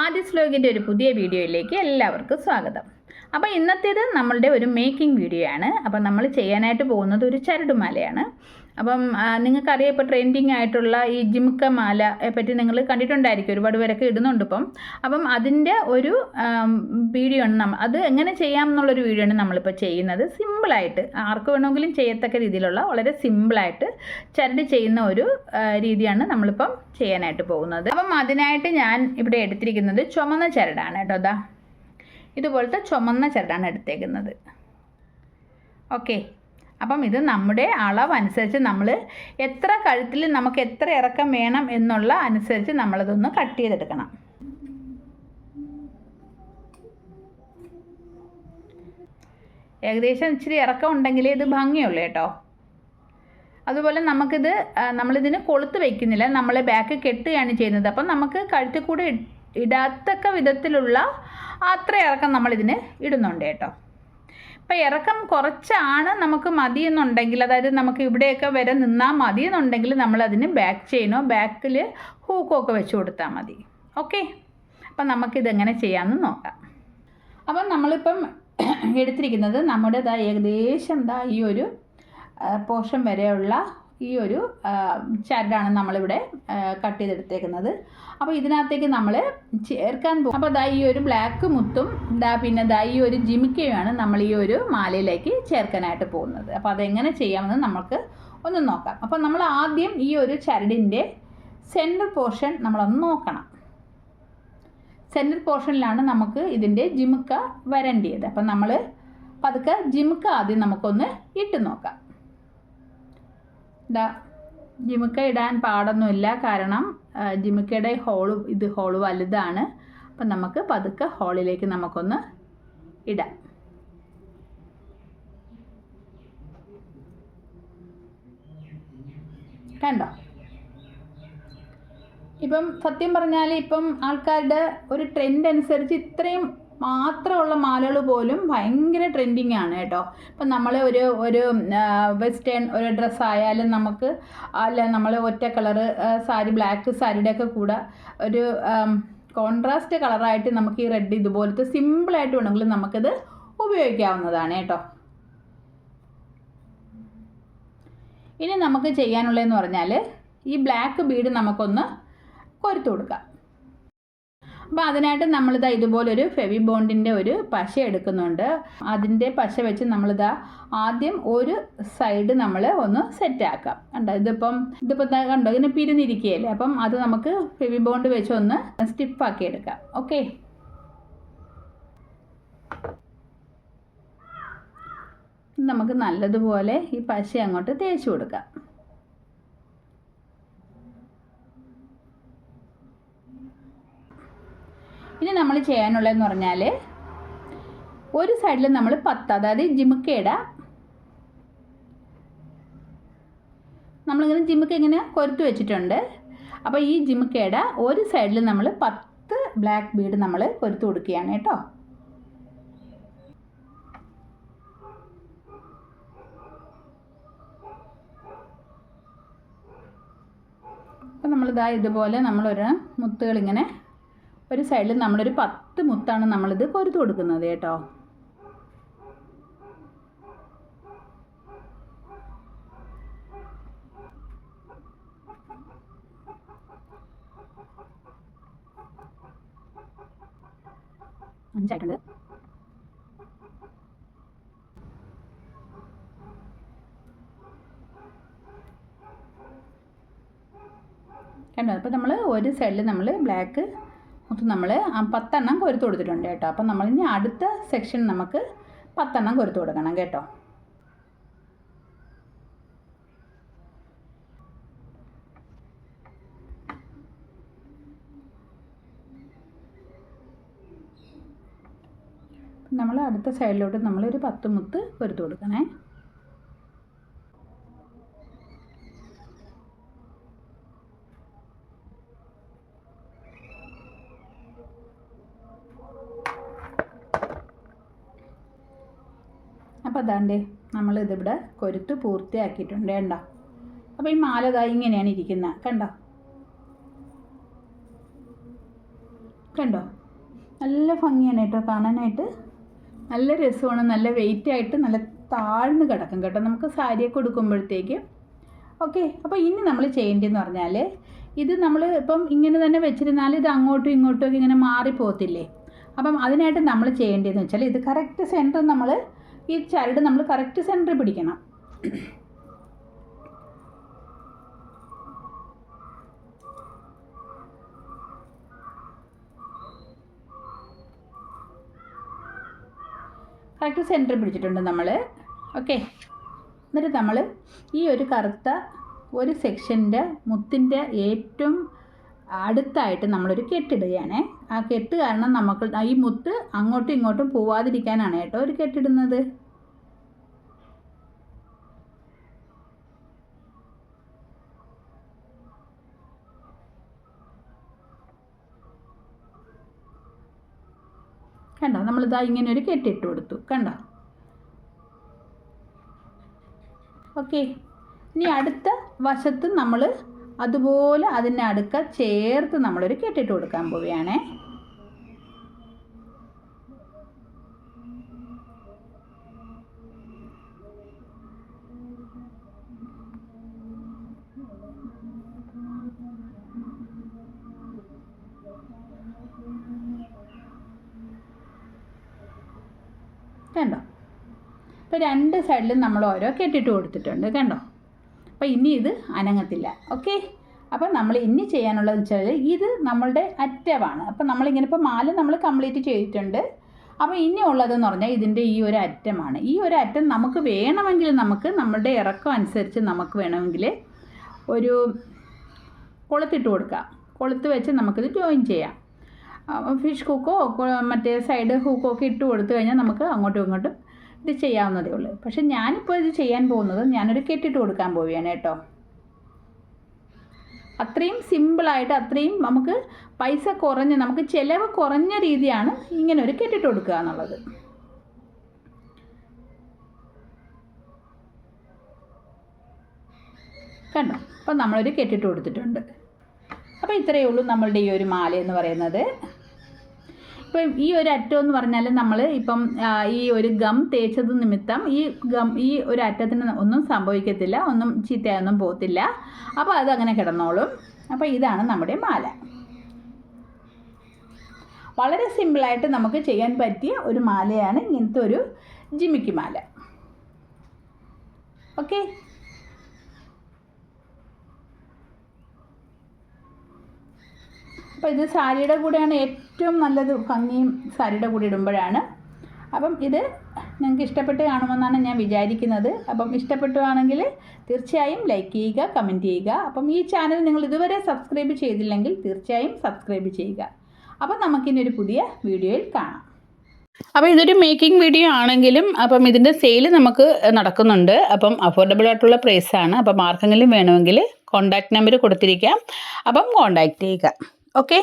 ആദ്യ സ്ലോഗിന്റെ ഒരു പുതിയ വീഡിയോയിലേക്ക് എല്ലാവർക്കും സ്വാഗതം. അപ്പോൾ ഇന്നത്തേത് നമ്മളുടെ ഒരു മേക്കിംഗ് വീഡിയോ ആണ് അപ്പോൾ നമ്മൾ ചെയ്യാനായിട്ട് പോകുന്നത് ഒരു ചരടുമാലയാണ്. അപ്പം നിങ്ങൾക്ക് നിങ്ങൾക്കറിയാം ഇപ്പോൾ ട്രെൻഡിങ് ആയിട്ടുള്ള ഈ ജിംക്ക മാലയെ പറ്റി നിങ്ങൾ കണ്ടിട്ടുണ്ടായിരിക്കും. ഒരുപാട് പേരൊക്കെ ഇടുന്നുണ്ട് ഇപ്പം. അപ്പം അതിന്റെ ഒരു വീഡിയോ ആണ് നമ്മൾ അത് എങ്ങനെ ചെയ്യാം എന്നുള്ളൊരു വീഡിയോ ആണ് നമ്മളിപ്പോൾ ചെയ്യുന്നത്. സിമ്പിളായിട്ട് ആർക്ക് വേണമെങ്കിലും ചെയ്യത്തക്ക രീതിയിലുള്ള വളരെ സിമ്പിളായിട്ട് ചരട് ചെയ്യുന്ന ഒരു രീതിയാണ് നമ്മളിപ്പം ചെയ്യാനായിട്ട് പോകുന്നത്. അപ്പം അതിനായിട്ട് ഞാൻ ഇവിടെ എടുത്തിരിക്കുന്നത് ചുമന്ന ചരടാണ് കേട്ടോ അതാ ഇതുപോലത്തെ ചുമന്ന ചരടാണ് എടുത്തേക്കുന്നത്. ഓക്കെ. അപ്പം ഇത് നമ്മുടെ അളവ് അനുസരിച്ച് നമ്മൾ എത്ര കഴുത്തിൽ നമുക്ക് എത്ര ഇറക്കം വേണം എന്നുള്ള അനുസരിച്ച് നമ്മളതൊന്ന് കട്ട് ചെയ്തെടുക്കണം. ഏകദേശം ഇച്ചിരി ഇറക്കം ഉണ്ടെങ്കിലേ ഇത് ഭംഗിയുള്ളൂ കേട്ടോ. അതുപോലെ നമുക്കിത് നമ്മളിതിന് കൊളുത്ത് വയ്ക്കുന്നില്ല നമ്മൾ ബാക്ക് കെട്ടുകയാണ് ചെയ്യുന്നത്. അപ്പം നമുക്ക് കഴുത്തിൽ കൂടെ ഇടാത്തക്ക വിധത്തിലുള്ള അത്ര ഇറക്കം നമ്മളിതിന് ഇടുന്നുണ്ട് കേട്ടോ. ഇപ്പം ഇറക്കം കുറച്ചാണ് നമുക്ക് മതിയെന്നുണ്ടെങ്കിൽ അതായത് നമുക്ക് ഇവിടെയൊക്കെ വരെ നിന്നാൽ മതി എന്നുണ്ടെങ്കിൽ നമ്മളതിന് ബാക്ക് ചെയിനോ ബാക്കിൽ ഹൂക്കോ വെച്ച് കൊടുത്താൽ മതി. ഓക്കെ അപ്പം നമുക്കിതെങ്ങനെ ചെയ്യാമെന്ന് നോക്കാം. അപ്പം നമ്മളിപ്പം എടുത്തിരിക്കുന്നത് നമ്മുടെ ഏകദേശം എന്താ ഈ ഒരു പോർഷൻ വരെയുള്ള ഈ ഒരു ചരടാണ് നമ്മളിവിടെ കട്ട് ചെയ്തെടുത്തേക്കുന്നത്. അപ്പോൾ ഇതിനകത്തേക്ക് നമ്മൾ ചേർക്കാൻ പോകും അപ്പോൾ ദാ ഈ ഒരു ബ്ലാക്ക് മുത്തും ദാ പിന്നെ ദാ ഈ ഒരു ജിമിക്കയുമാണ് നമ്മൾ ഈ ഒരു മാലയിലേക്ക് ചേർക്കാനായിട്ട് പോകുന്നത്. അപ്പോൾ അതെങ്ങനെ ചെയ്യാമെന്ന് നമുക്ക് ഒന്ന് നോക്കാം. അപ്പോൾ നമ്മൾ ആദ്യം ഈ ഒരു ചരടിന്റെ സെന്റർ പോർഷൻ നമ്മളൊന്ന് നോക്കണം. സെന്റർ പോർഷനിലാണ് നമുക്ക് ഇതിന്റെ ജിമുക്ക വരേണ്ടിയത്. അപ്പം നമ്മൾ പതുക്കെ ജിമുക്ക ആദ്യം നമുക്കൊന്ന് ഇട്ട് നോക്കാം. ഇതാ ജിമുക്ക ഇടാൻ പാടൊന്നുമില്ല. കാരണം ജിമുക്കയുടെ ഹോൾ ഇത് ഹോൾ വലുതാണ്. അപ്പം നമുക്ക് പതുക്കെ ഹോളിലേക്ക് നമുക്കൊന്ന് ഇടാം. കണ്ടോ? ഇപ്പം സത്യം പറഞ്ഞാൽ ഇപ്പം ആൾക്കാരുടെ ഒരു ട്രെൻഡ് അനുസരിച്ച് ഇത്രയും മാത്രമുള്ള മാലകൾ പോലും ഭയങ്കര ട്രെൻഡിങ് ആണ് കേട്ടോ. ഇപ്പം നമ്മൾ ഒരു ഒരു വെസ്റ്റേൺ ഒരു ഡ്രസ്സ് ആയാലും നമുക്ക് അല്ല നമ്മൾ ഒറ്റ കളറ് സാരി ബ്ലാക്ക് സാരിയുടെ ഒക്കെ കൂടെ ഒരു കോൺട്രാസ്റ്റ് കളറായിട്ട് നമുക്ക് ഈ റെഡ് ഇതുപോലത്തെ സിമ്പിളായിട്ട് വേണമെങ്കിൽ നമുക്കിത് ഉപയോഗിക്കാവുന്നതാണ് കേട്ടോ. ഇനി നമുക്ക് ചെയ്യാനുള്ളതെന്ന് പറഞ്ഞാൽ ഈ ബ്ലാക്ക് ബീഡ് നമുക്കൊന്ന് കൊരുത്തു കൊടുക്കാം. അപ്പോൾ അതിനായിട്ട് നമ്മളിതാ ഇതുപോലൊരു ഫെവി ബോണ്ടിന്റെ ഒരു പശ എടുക്കുന്നുണ്ട്. അതിന്റെ പശ വെച്ച് നമ്മളിതാ ആദ്യം ഒരു സൈഡ് നമ്മൾ ഒന്ന് സെറ്റ് ആക്കാം കണ്ടോ? ഇതിപ്പം ഇതിപ്പം കണ്ടോ? ഇങ്ങനെ പിരിഞ്ഞിരിക്കുകയല്ലേ? അപ്പം അത് നമുക്ക് ഫെവി ബോണ്ട് വെച്ച് ഒന്ന് സ്റ്റിഫാക്കി എടുക്കാം. ഓക്കെ? നമുക്ക് നല്ലതുപോലെ ഈ പശ അങ്ങോട്ട് തേച്ച് കൊടുക്കാം. ഇനി നമ്മൾ ചെയ്യാനുള്ളതെന്ന് പറഞ്ഞാൽ ഒരു സൈഡിൽ നമ്മൾ പത്ത് അതായത് ജിമുക്കയുടെ നമ്മളിങ്ങനെ ജിമുക്ക ഇങ്ങനെ കൊരുത്ത് വെച്ചിട്ടുണ്ട്. അപ്പോൾ ഈ ജിമുക്കയുടെ ഒരു സൈഡിൽ നമ്മൾ പത്ത് ബ്ലാക്ക് ബീഡ് നമ്മൾ കൊരുത്ത് കൊടുക്കുകയാണ് കേട്ടോ. അപ്പോൾ നമ്മളിതാ ഇതുപോലെ നമ്മളൊരു മുത്തുകളിങ്ങനെ ഒരു സൈഡിൽ നമ്മളൊരു പത്ത് മുത്താണ് നമ്മളിത് കൊരുത്ത് കൊടുക്കുന്നത് കേട്ടോ. അഞ്ചായിട്ടുണ്ട്. കണ്ടോ? അപ്പോൾ നമ്മൾ ഒരു സൈഡിൽ നമ്മൾ ബ്ലാക്ക് മൊത്തം നമ്മൾ പത്തെണ്ണം കൊരുത്ത് കൊടുത്തിട്ടുണ്ട് കേട്ടോ. അപ്പം നമ്മൾ ഇനി അടുത്ത സെക്ഷൻ നമുക്ക് പത്തെണ്ണം കൊരുത്ത് കൊടുക്കണം കേട്ടോ. നമ്മൾ അടുത്ത സൈഡിലോട്ട് നമ്മളൊരു പത്ത് മുത്ത് കൊരുത്ത് കൊടുക്കണേ. അപ്പോൾ അതാണ്ടേ നമ്മളിതിവിടെ കൊരുത്ത് പൂർത്തിയാക്കിയിട്ടുണ്ട് കണ്ടോ? അപ്പോൾ ഈ മാല ഇതാ ഇങ്ങനെയാണ് ഇരിക്കുന്നത് കണ്ടോ? കണ്ടോ? നല്ല ഭംഗിയാണ് കേട്ടോ കാണാനായിട്ട്. നല്ല രസമാണ്. നല്ല വെയിറ്റ് ആയിട്ട് നല്ല താഴ്ന്നു കിടക്കും കേട്ടോ. നമുക്ക് സാരിയൊക്കെ ഉടുക്കുമ്പോഴത്തേക്ക്. ഓക്കെ അപ്പോൾ ഇനി നമ്മൾ ചെയ്യേണ്ടതെന്ന് പറഞ്ഞാൽ ഇത് നമ്മൾ ഇപ്പം ഇങ്ങനെ തന്നെ വെച്ചിരുന്നാൽ ഇത് അങ്ങോട്ടും ഇങ്ങോട്ടും ഒക്കെ ഇങ്ങനെ മാറിപ്പോകത്തില്ലേ? അപ്പം അതിനായിട്ട് നമ്മൾ ചെയ്യേണ്ടതെന്ന് വെച്ചാൽ ഇത് കറക്റ്റ് സെന്റർ നമ്മൾ ഈ ചരട് നമ്മൾ കറക്റ്റ് സെന്റർ പിടിക്കണം. കറക്റ്റ് സെന്റർ പിടിച്ചിട്ടുണ്ട് നമ്മൾ ഓക്കെ എന്നിട്ട് നമ്മൾ ഈ ഒരു കറുത്ത ഒരു സെക്ഷന്റെ മുത്തിന്റെ ഏറ്റവും അടുത്തായിട്ട് നമ്മളൊരു കെട്ടിടുകയാണേ. ആ കെട്ട് കാരണം നമുക്ക് ഈ മുത്ത് അങ്ങോട്ടും ഇങ്ങോട്ടും പോവാതിരിക്കാനാണ് കേട്ടോ ഒരു കെട്ടിടുന്നത്. കണ്ടോ? നമ്മളിതാ ഇങ്ങനെ ഒരു കെട്ടിട്ട് കൊടുത്തു. കണ്ടോ? ഓക്കെ. ഇനി അടുത്ത വശത്ത് നമ്മൾ അതുപോലെ അതിന്റെ അടുക്ക ചേർത്ത് നമ്മളൊരു കെട്ടിട്ട് കൊടുക്കാൻ പോവുകയാണേ. കണ്ടോ? ഇപ്പം രണ്ട് സൈഡിലും നമ്മൾ ഓരോ കെട്ടിട്ട് കൊടുത്തിട്ടുണ്ട്. കണ്ടോ? അപ്പോൾ ഇനി ഇത് അനങ്ങത്തില്ല. ഓക്കെ അപ്പോൾ നമ്മൾ ഇനി ചെയ്യാനുള്ളതെന്ന് വെച്ചാൽ ഇത് നമ്മളുടെ അറ്റമാണ് അപ്പോൾ നമ്മളിങ്ങനെ ഇപ്പോൾ മാല നമ്മൾ കംപ്ലീറ്റ് ചെയ്തിട്ടുണ്ട്. അപ്പോൾ ഇനി ഉള്ളതെന്ന് പറഞ്ഞാൽ ഇതിന്റെ ഈ ഒരു അറ്റമാണ്. ഈ ഒരു അറ്റം നമുക്ക് വേണമെങ്കിൽ നമുക്ക് നമ്മളുടെ ഇറക്കം അനുസരിച്ച് നമുക്ക് വേണമെങ്കിൽ ഒരു കൊളുത്തിട്ട് കൊടുക്കാം. കൊളുത്ത് വെച്ച് നമുക്കിത് ജോയിൻ ചെയ്യാം. ഫിഷ് ഹൂക്കോ മറ്റേ സൈഡ് ഹൂക്കോ ഒക്കെ ഇട്ട് കൊടുത്തു കഴിഞ്ഞാൽ നമുക്ക് അങ്ങോട്ടും ഇങ്ങോട്ടും ഇത് ചെയ്യാവുന്നതേ ഉള്ളൂ. പക്ഷെ ഞാനിപ്പോൾ ഇത് ചെയ്യാൻ പോകുന്നത് ഞാനൊരു കെട്ടിട്ട് കൊടുക്കാൻ പോവുകയാണ് കേട്ടോ. അത്രയും സിമ്പിളായിട്ട് അത്രയും നമുക്ക് പൈസ കുറഞ്ഞ് നമുക്ക് ചിലവ് കുറഞ്ഞ രീതിയാണ് ഇങ്ങനെ ഒരു കെട്ടിട്ട് കൊടുക്കുക എന്നുള്ളത്. കണ്ടോ? അപ്പം നമ്മളൊരു കെട്ടിട്ട് കൊടുത്തിട്ടുണ്ട്. അപ്പോൾ ഇത്രയേ ഉള്ളൂ നമ്മളുടെ ഈ ഒരു മാല എന്ന് പറയുന്നത്. ഇപ്പം ഈ ഒരു അറ്റം എന്ന് പറഞ്ഞാൽ നമ്മൾ ഇപ്പം ഈ ഒരു ഗം തേച്ചത് നിമിത്തം ഈ ഗം ഈ ഒരു അറ്റത്തിന് ഒന്നും സംഭവിക്കത്തില്ല ഒന്നും ചീത്തയൊന്നും പോകത്തില്ല. അപ്പോൾ അങ്ങനെ കിടന്നോളും. അപ്പോൾ ഇതാണ് നമ്മുടെ മാല. വളരെ സിമ്പിളായിട്ട് നമുക്ക് ചെയ്യാൻ പറ്റിയ ഒരു മാലയാണ് ഇങ്ങനത്തെ ഒരു ജിമിക്കി മാല. ഓക്കെ? അപ്പോൾ ഇത് സാരിയുടെ കൂടെയാണ് ഏറ്റവും നല്ലത് ഭംഗിയും സാരിയുടെ കൂടെ ഇടുമ്പോഴാണ്. അപ്പം ഇത് നിങ്ങൾക്ക് ഇഷ്ടപ്പെട്ട് കാണുമെന്നാണ് ഞാൻ വിചാരിക്കുന്നത്. അപ്പം ഇഷ്ടപ്പെട്ടുവാണെങ്കിൽ തീർച്ചയായും ലൈക്ക് ചെയ്യുക കമന്റ് ചെയ്യുക. അപ്പം ഈ ചാനൽ നിങ്ങൾ ഇതുവരെ സബ്സ്ക്രൈബ് ചെയ്തില്ലെങ്കിൽ തീർച്ചയായും സബ്സ്ക്രൈബ് ചെയ്യുക. അപ്പം നമുക്കിനി ഒരു പുതിയ വീഡിയോയിൽ കാണാം. അപ്പം ഇതൊരു മേക്കിംഗ് വീഡിയോ ആണെങ്കിലും അപ്പം ഇതിന്റെ സെയിൽ നമുക്ക് നടക്കുന്നുണ്ട്. അപ്പം അഫോർഡബിൾ ആയിട്ടുള്ള പ്രൈസാണ് അപ്പം ആർക്കെങ്കിലും വേണമെങ്കിൽ കോൺടാക്റ്റ് നമ്പർ കൊടുത്തിരിക്കാം. അപ്പം കോൺടാക്റ്റ് ചെയ്യുക. ഓക്കെ